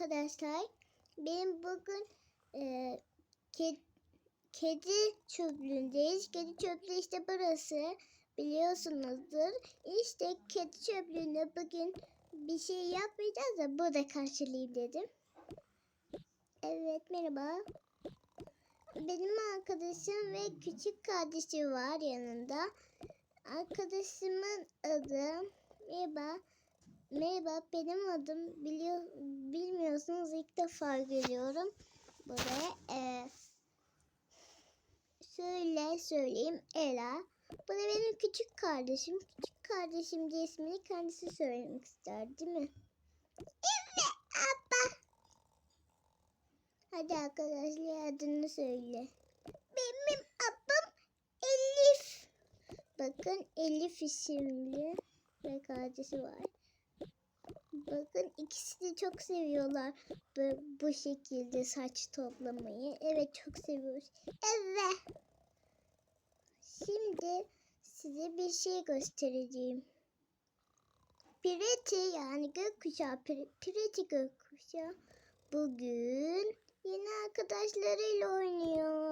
arkadaşlar. Benim bugün e, ke- kedi çöplüğündeyiz. Kedi çöplüğü işte burası. Biliyorsunuzdur. İşte kedi çöplüğünde bugün bir şey yapmayacağız da burada karşılayayım dedim. Evet merhaba. Benim arkadaşım ve küçük kardeşi var yanında. Arkadaşımın adı merhaba. Merhaba benim adım biliyor bilmiyorsunuz ilk defa görüyorum buraya. Ee, şöyle söyleyeyim Ela. Bu da benim küçük kardeşim. Küçük kardeşim diye ismini kendisi söylemek ister değil mi? Evet abla. Hadi arkadaşlar adını söyle. Benim adım Elif. Bakın Elif isimli ve kardeşi var. Bakın ikisi de çok seviyorlar bu, bu şekilde saç toplamayı. Evet çok seviyoruz. Evet. Şimdi size bir şey göstereceğim. Pireti yani gökkuşağı, Pir- Pireti gökkuşağı bugün yeni arkadaşlarıyla oynuyor.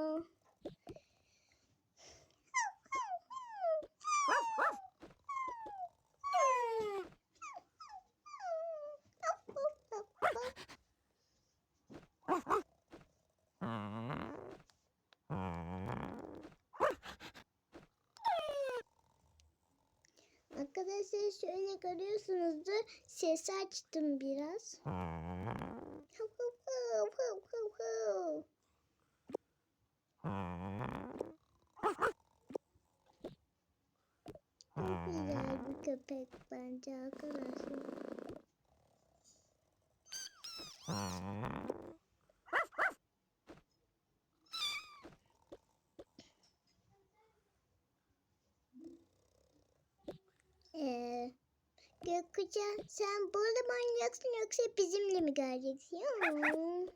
Arkadaşlar şöyle görüyorsunuzdur. Ses açtım biraz. Çok güzel bir köpek bence arkadaşlar. Ee, Gökkuşağı sen mı oynayacaksın yoksa bizimle mi geleceksin? Hmm.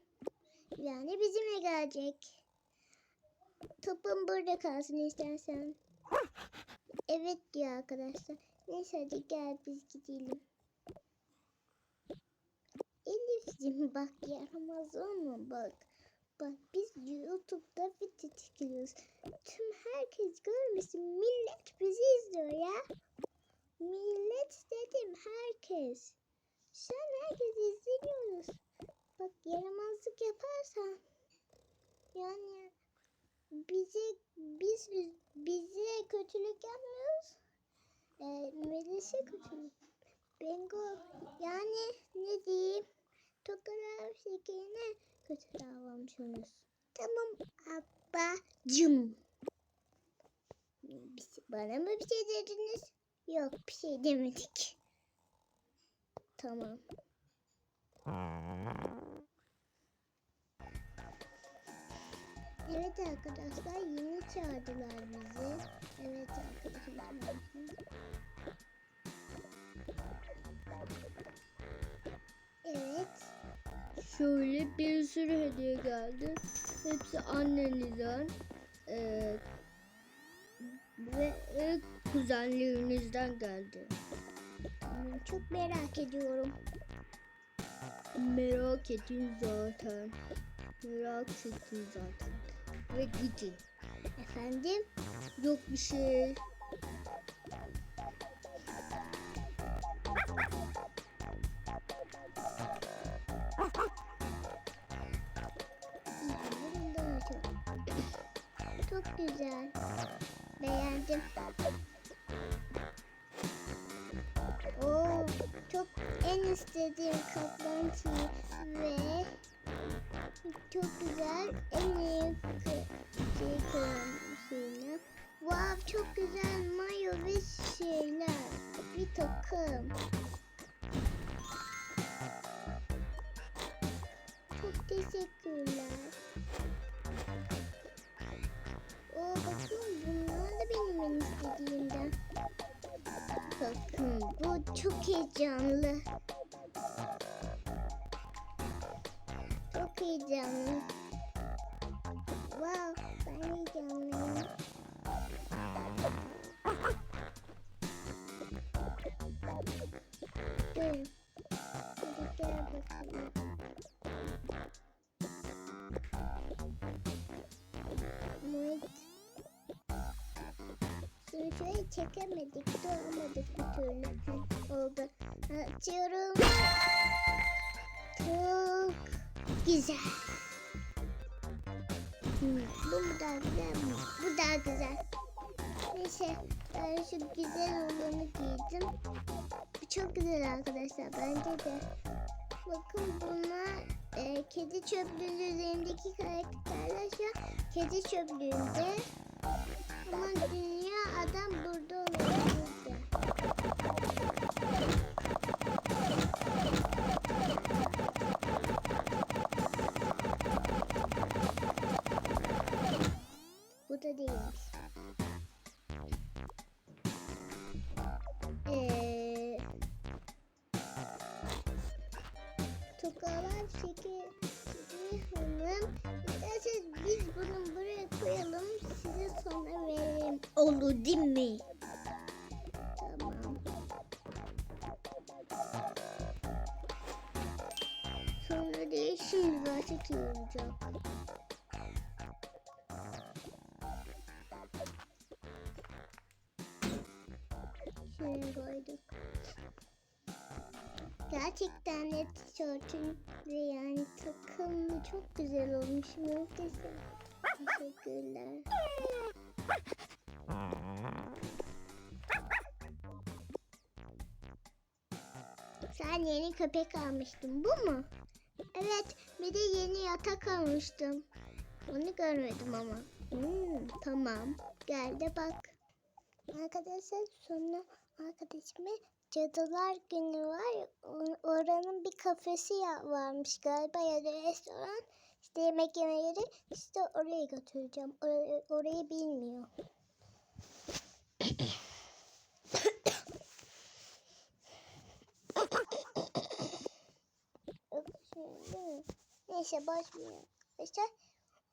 Yani bizimle gelecek. Topun burada kalsın istersen. Evet diyor arkadaşlar. Neyse hadi gel biz gidelim. Elif'cim bak yaramaz olma bak. Bak biz YouTube'da video çekiyoruz. Tüm herkes görmesin. Millet bizi izliyor ya. Millet dedim herkes. Sen herkes izliyoruz. Bak yaramazlık yaparsan yani bizi biz bize kötülük yapmıyoruz. Ee, Melis'e kötülük. Bengo yani ne diyeyim? Tokalar şekerine kötü davranmışsınız. Tamam ablacım. Biz- Bana mı bir şey dediniz? Yok bir şey demedik. Tamam. Evet arkadaşlar yeni çağırdılar bizi. Evet arkadaşlar. Evet. Şöyle bir sürü hediye geldi. Hepsi annenizden eee, ve e, kuzenlerinizden geldi. hmm, Çok merak ediyorum. Merak edin zaten. Merak ettin zaten. Ve gidin. Efendim? Yok bir şey. Çok güzel. Beğendim. Oo, çok en istediğim kaplan ve çok güzel en iyi şey koymuşlar. Wow çok güzel mayo ve şeyler. Bir takım. Çok teşekkürler. En istediğimden. Bakın bu çok heyecanlı. Çok heyecanlı. Şöyle çekemedik, doğramadık bir türlü. Oldu. Açıyorum. Çok güzel. Bu mu daha güzel mi? Bu daha güzel. Neyse ben şu güzel olanı giydim. Bu çok güzel arkadaşlar bence de. Bakın bunlar e, kedi çöplüğü üzerindeki karakterler şu kedi çöplüğünde. Ama dünya adam burada. Bu da değilmiş. Eee Tokalar şekeri Olur değil mi? Tamam. Sonra değil şimdi iyi olacak. Şuraya koyduk. Gerçekten de tişörtün ve yani takım çok güzel olmuş. Muhteşem. Teşekkürler. Sen yeni köpek almıştın. Bu mu? Evet. Bir de yeni yatak almıştım. Onu görmedim ama. Hmm, tamam. Gel de bak. Arkadaşlar sonra arkadaşıma Cadılar Günü var. Oranın bir kafesi varmış galiba ya da restoran. İşte yemek yeme yeri. İşte oraya götüreceğim. Orayı, orayı bilmiyor. Neyse ver arkadaşlar.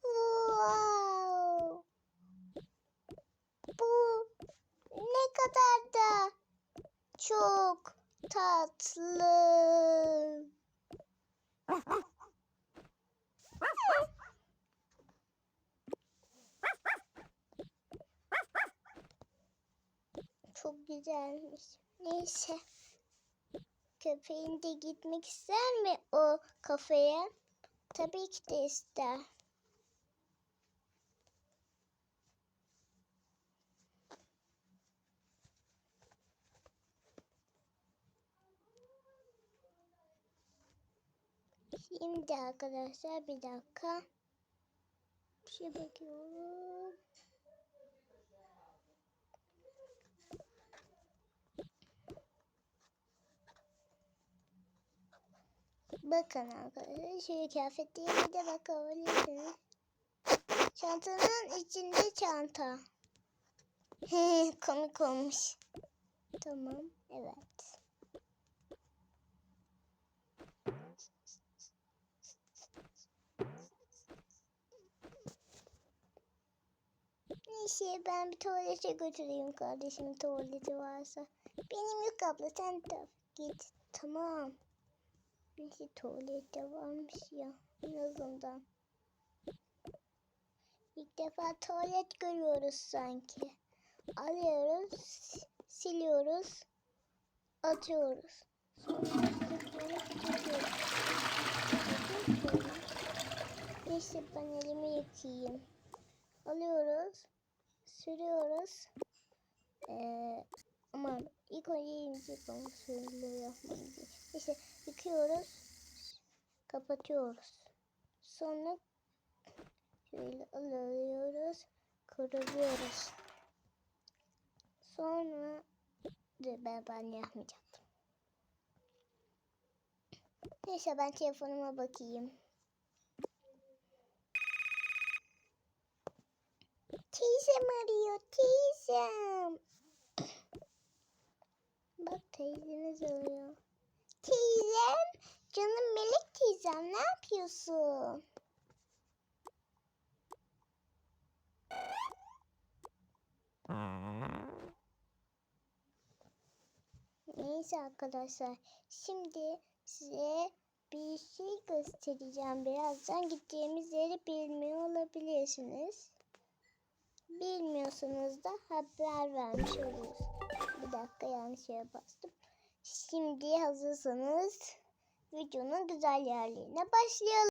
Wow. Bu ne kadar da çok tatlı. Çok güzelmiş. Neyse. Köpeğin de gitmek ister mi o kafeye? Tabii ki de ister. Şimdi arkadaşlar bir dakika. Bir şey bakıyorum. Bakın arkadaşlar şöyle kıyafetlerine de bakabilirsiniz. Çantanın içinde çanta. He, komik olmuş. Tamam, evet. Neyse ben bir tuvalete götüreyim kardeşim tuvaleti varsa. Benim yok abla sen de git. Tamam. Neyse tuvalette varmış ya en azından. İlk defa tuvalet görüyoruz sanki. Alıyoruz, siliyoruz, atıyoruz. Neyse ben elimi yıkayayım. Alıyoruz, sürüyoruz. Ee, aman ilk önce elimizi yıkamak yapmayı. Neyse yıkıyoruz, kapatıyoruz. Sonra şöyle alıyoruz, kuruyoruz. Sonra ben ben yapmayacaktım. Neyse ben telefonuma bakayım. Teyzem arıyor. Teyzem. Bak teyzemiz arıyor. Teyzem. Canım melek teyzem ne yapıyorsun? Neyse arkadaşlar. Şimdi size göstereceğim birazdan. Gideceğimiz yeri bilmiyor olabilirsiniz. Bilmiyorsanız da haber vermiş oluruz. Bir dakika yanlış yere bastım. Şimdi hazırsanız videonun güzel yerlerine başlayalım.